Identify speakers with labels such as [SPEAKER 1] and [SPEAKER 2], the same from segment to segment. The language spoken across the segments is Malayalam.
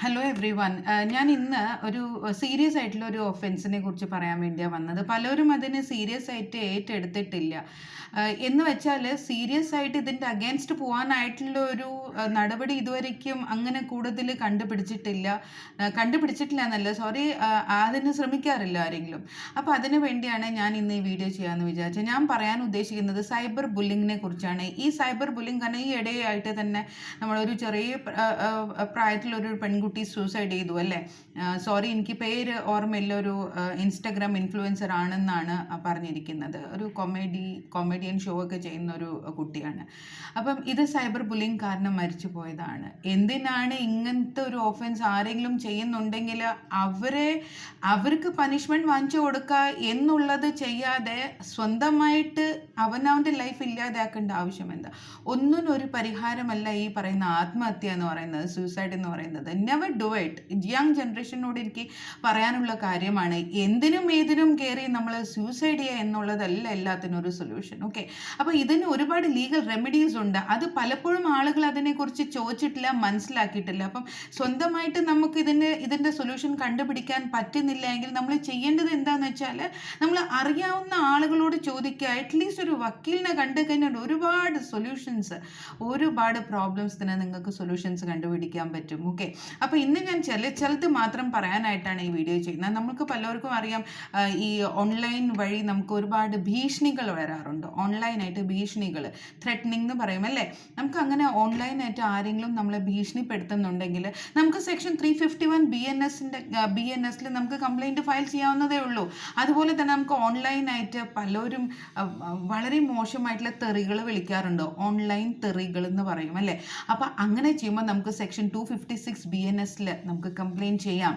[SPEAKER 1] ഹലോ എവ്രി വൺ ഞാൻ ഇന്ന് ഒരു സീരിയസ് ആയിട്ടുള്ള ഒരു ഒഫൻസിനെ കുറിച്ച് പറയാൻ വേണ്ടിയാണ് വന്നത്. പലരും അതിന് സീരിയസ് ആയിട്ട് ഏറ്റെടുത്തിട്ടില്ല. എന്ന് വെച്ചാൽ സീരിയസ് ആയിട്ട് ഇതിന്റെ അഗേൻസ്റ്റ് പോകാനായിട്ടുള്ള ഒരു നടപടി ഇതുവരയ്ക്കും അങ്ങനെ കൂടുതൽ കണ്ടുപിടിച്ചിട്ടില്ല. കണ്ടുപിടിച്ചിട്ടില്ല എന്നല്ല സോറി അതിന് ശ്രമിക്കാറില്ല ആരെങ്കിലും. അപ്പോൾ അതിനു വേണ്ടിയാണ് ഞാൻ ഇന്ന് ഈ വീഡിയോ ചെയ്യാമെന്ന് വിചാരിച്ചത്. ഞാൻ പറയാൻ ഉദ്ദേശിക്കുന്നത് സൈബർ ബുള്ളിങ്ങിനെ കുറിച്ചാണ്. ഈ സൈബർ ബുള്ളിങ് കാരണം ഈ ഇടയായിട്ട് തന്നെ നമ്മളൊരു ചെറിയ പ്ര- പ്രായത്തിലൊരു പെൺകുട്ടി സൂസൈഡ് ചെയ്തു അല്ലേ? സോറി എനിക്ക് പേര് ഓർമ്മയില്ല. ഒരു ഇൻസ്റ്റഗ്രാം ഇൻഫ്ലുവൻസർ ആണെന്നാണ് പറഞ്ഞിരിക്കുന്നത്. ഒരു കൊമേഡി കൊമേഡിയൻ ഷോ ഒക്കെ ചെയ്യുന്ന ഒരു കുട്ടിയാണ്. അപ്പം ഇത് സൈബർ ബുള്ളിങ് കാരണം മരിച്ചു പോയതാണ്. എന്തിനാണ് ഇങ്ങനത്തെ ഒരു ഓഫൻസ് ആരെങ്കിലും ചെയ്യുന്നുണ്ടെങ്കിൽ അവരെ അവർക്ക് പനിഷ്മെന്റ് വാങ്ങിച്ചു കൊടുക്കുക എന്നുള്ളത് ചെയ്യാതെ സ്വന്തമായിട്ട് അവനവന്റെ ലൈഫ് ഇല്ലാതാക്കേണ്ട ആവശ്യം എന്താ? ഒരു പരിഹാരമല്ല ഈ പറയുന്ന ആത്മഹത്യ എന്ന് പറയുന്നത് സൂസൈഡ് എന്ന് പറയുന്നത്. നെവർ ഡു ഇറ്റ് യങ് ജനറേഷനോട് എനിക്ക് പറയാനുള്ള കാര്യമാണ്. എന്തിനും ഏതിനും കയറി നമ്മൾ സൂസൈഡ് ചെയ്യുക എന്നുള്ളതല്ല എല്ലാത്തിനും ഒരു സൊല്യൂഷൻ ഓക്കെ അപ്പോൾ ഇതിന് ഒരുപാട് ലീഗൽ റെമഡീസ് ഉണ്ട്. അത് പലപ്പോഴും ആളുകൾ അതിനെക്കുറിച്ച് ചോദിച്ചിട്ടില്ല മനസ്സിലാക്കിയിട്ടില്ല. അപ്പം സ്വന്തമായിട്ട് നമുക്ക് ഇതിന്റെ ഇതിന്റെ സൊല്യൂഷൻ കണ്ടുപിടിക്കാൻ പറ്റുന്നില്ല എങ്കിൽ നമ്മൾ ചെയ്യേണ്ടത് എന്താണെന്ന് വെച്ചാൽ നമ്മൾ അറിയാവുന്ന ആളുകളോട് ചോദിക്കുക. അറ്റ്ലീസ്റ്റ് ഒരു വക്കീലിനെ കണ്ടു കഴിഞ്ഞാൽ ഒരുപാട് സൊല്യൂഷൻസ് ഒരുപാട് പ്രോബ്ലംസിന് നിങ്ങൾക്ക് സൊല്യൂഷൻസ് കണ്ടുപിടിക്കാൻ പറ്റും. ഓക്കെ. അപ്പോൾ ഇന്ന് ഞാൻ ചില ചിലത് മാത്രം പറയാനായിട്ടാണ് ഈ വീഡിയോ ചെയ്യുന്നത്. നമുക്ക് പലർക്കും അറിയാം ഈ ഓൺലൈൻ വഴി നമുക്ക് ഒരുപാട് ഭീഷണികൾ വരാറുണ്ട്. ഓൺലൈനായിട്ട് ഭീഷണികൾ ത്രെറ്റനിങ് എന്ന് പറയും അല്ലേ? നമുക്ക് അങ്ങനെ ഓൺലൈനായിട്ട് ആരെങ്കിലും നമ്മളെ ഭീഷണിപ്പെടുത്തുന്നുണ്ടെങ്കിൽ നമുക്ക് section three fifty one B N എസിന്റെ ബി എൻ എസിൽ നമുക്ക് കംപ്ലൈന്റ് ഫയൽ ചെയ്യാവുന്നതേ ഉള്ളൂ. അതുപോലെ തന്നെ നമുക്ക് ഓൺലൈനായിട്ട് പലരും വളരെ മോശമായിട്ടുള്ള തെറികൾ വിളിക്കാറുണ്ട്. ഓൺലൈൻ തെറികൾ എന്ന് പറയും അല്ലേ? അപ്പോൾ അങ്ങനെ ചെയ്യുമ്പോൾ നമുക്ക് section two fifty six B N എസിൽ നമുക്ക് കംപ്ലയിന്റ് ചെയ്യാം.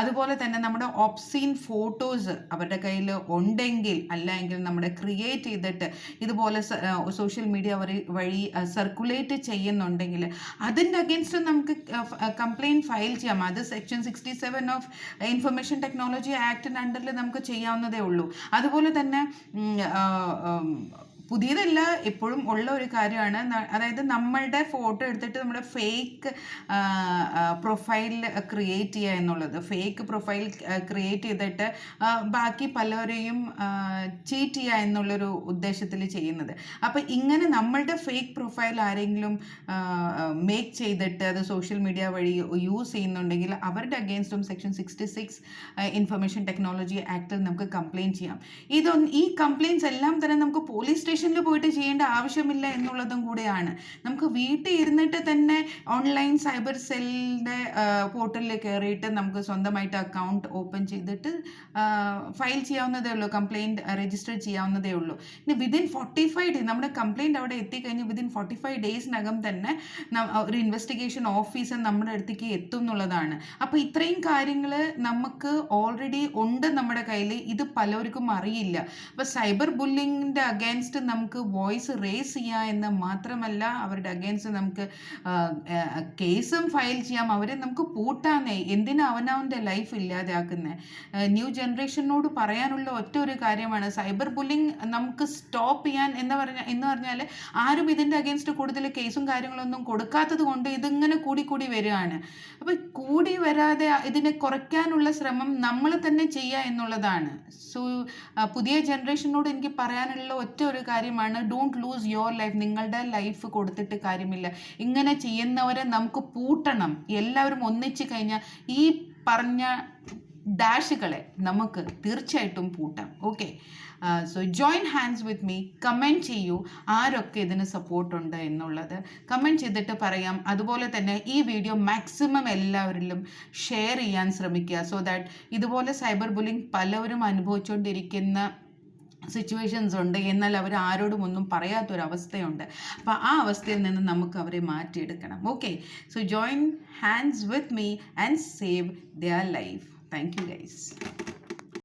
[SPEAKER 1] അതുപോലെ തന്നെ നമ്മുടെ ഓപ്സീൻ ഫോട്ടോസ് അവരുടെ കയ്യിൽ ഉണ്ടെങ്കിൽ അല്ലെങ്കിൽ നമ്മുടെ ക്രിയേറ്റ് ചെയ്തിട്ട് ഇതുപോലെ സോഷ്യൽ മീഡിയ വഴി സർക്കുലേറ്റ് ചെയ്യുന്നുണ്ടെങ്കിൽ അതിന്റെ അഗേൻസ്റ്റ് നമുക്ക് കംപ്ലയിന്റ് ഫയൽ ചെയ്യാം. അത് section sixty seven of information technology ആക്ടിന്റെ അണ്ടറിൽ നമുക്ക് ചെയ്യാവുന്നതേ ഉള്ളൂ. അതുപോലെ തന്നെ പുതിയതല്ല എപ്പോഴും ഉള്ള ഒരു കാര്യമാണ്. അതായത് നമ്മളുടെ ഫോട്ടോ എടുത്തിട്ട് നമ്മുടെ ഫേക്ക് പ്രൊഫൈൽ ക്രിയേറ്റ് ചെയ്യുക എന്നുള്ളത്. ഫേക്ക് പ്രൊഫൈൽ ക്രിയേറ്റ് ചെയ്തിട്ട് ബാക്കി പലരെയും ചീറ്റ് ചെയ്യുക എന്നുള്ളൊരു ഉദ്ദേശത്തിൽ ചെയ്യുന്നത്. അപ്പോൾ ഇങ്ങനെ നമ്മളുടെ ഫേക്ക് പ്രൊഫൈൽ ആരെങ്കിലും മേക്ക് ചെയ്തിട്ട് അത് സോഷ്യൽ മീഡിയ വഴി യൂസ് ചെയ്യുന്നുണ്ടെങ്കിൽ അവരുടെ അഗേൻസ്റ്റും section sixty six information technology ആക്ടിൽ നമുക്ക് കംപ്ലയിന്റ് ചെയ്യാം. ഇതൊന്നും ഈ കംപ്ലയിന്റ്സ് എല്ലാം തന്നെ നമുക്ക് പോലീസ് സ്റ്റേഷനിൽ പോയിട്ട് ചെയ്യേണ്ട ആവശ്യമില്ല എന്നുള്ളതും കൂടെയാണ്. നമുക്ക് വീട്ടിൽ ഇരുന്നിട്ട് തന്നെ ഓൺലൈൻ സൈബർ സെല്ലിന്റെ പോർട്ടലിൽ കയറിയിട്ട് നമുക്ക് സ്വന്തമായിട്ട് അക്കൗണ്ട് ഓപ്പൺ ചെയ്തിട്ട് ഫയൽ ചെയ്യാവുന്നതേ ഉള്ളൂ കംപ്ലയിന്റ് രജിസ്റ്റർ ചെയ്യാവുന്നതേ ഉള്ളൂ. ഇനി വിതിൻ ഫോർട്ടി ഫൈവ് ഡേ നമ്മുടെ കംപ്ലയിന്റ് അവിടെ എത്തിക്കഴിഞ്ഞ് വിതിൻ ഫോർട്ടി ഫൈവ് ഡേയ്സിനകം തന്നെ ഒരു ഇൻവെസ്റ്റിഗേഷൻ ഓഫീസർ നമ്മുടെ അടുത്തേക്ക് എത്തും എന്നുള്ളതാണ്. അപ്പോൾ ഇത്രയും കാര്യങ്ങൾ നമുക്ക് ഓൾറെഡി ഉണ്ട് നമ്മുടെ കയ്യിൽ ഇത് പലർക്കും അറിയില്ല. അപ്പോൾ സൈബർ ബുള്ളിങ്ങിന്റെ അഗേൻസ്റ്റ് നമുക്ക് വോയിസ് റേസ് ചെയ്യുക എന്ന് മാത്രമല്ല അവരുടെ അഗേൻസ്റ്റ് നമുക്ക് കേസും ഫയൽ ചെയ്യാം. അവരെ നമുക്ക് പൂട്ടാന്നേ. എന്തിനാ അവനവന്റെ ലൈഫ് ഇല്ലാതാക്കുന്നത് ന്യൂ ജനറേഷനോട് പറയാനുള്ള ഒറ്റ ഒരു കാര്യമാണ്. സൈബർ ബുള്ളിങ് നമുക്ക് സ്റ്റോപ്പ് ചെയ്യാൻ എന്ന് പറഞ്ഞ എന്ന് പറഞ്ഞാൽ ആരും ഇതിന്റെ അഗേൻസ്റ്റ് കൂടുതൽ കേസും കാര്യങ്ങളൊന്നും കൊടുക്കാത്തത് കൊണ്ട് ഇതിങ്ങനെ കൂടി കൂടി വരികയാണ്. അപ്പോൾ കൂടി വരാതെ ഇതിനെ കുറയ്ക്കാനുള്ള ശ്രമം നമ്മൾ തന്നെ ചെയ്യുക എന്നുള്ളതാണ്. സോ പുതിയ ജനറേഷനോട് എനിക്ക് പറയാനുള്ള ഒറ്റ ഒരു കാര്യമാണ്. ഡോണ്ട് ലൂസ് യുവർ ലൈഫ് നിങ്ങളുടെ ലൈഫ് കൊടുത്തിട്ട് കാര്യമില്ല. ഇങ്ങനെ ചെയ്യുന്നവരെ നമുക്ക് പൂട്ടണം. എല്ലാവരും ഒന്നിച്ചു കഴിഞ്ഞാൽ ഈ പറഞ്ഞ ഡാഷുകളെ നമുക്ക് തീർച്ചയായിട്ടും പൂട്ടാം. Okay so join hands with me comment ചെയ്യൂ. ആരൊക്കെ ഇതിന് സപ്പോർട്ടുണ്ട് എന്നുള്ളത്. കമന്റ് ചെയ്തിട്ട് പറയാം. അതുപോലെ തന്നെ ഈ വീഡിയോ മാക്സിമം എല്ലാവരിലും ഷെയർ ചെയ്യാൻ ശ്രമിക്കുക. സോ ദാറ്റ് ഇതുപോലെ സൈബർ ബുള്ളിങ് പലവരും അനുഭവിച്ചുകൊണ്ടിരിക്കുന്ന സിറ്റുവേഷൻസ് ഉണ്ട്. എന്നാൽ അവർ ആരോടും ഒന്നും പറയാത്തൊരവസ്ഥയുണ്ട്. അപ്പോൾ ആ അവസ്ഥയിൽ നിന്ന് നമുക്ക് അവരെ മാറ്റിയെടുക്കണം. Okay so join hands with me and save their life thank you guys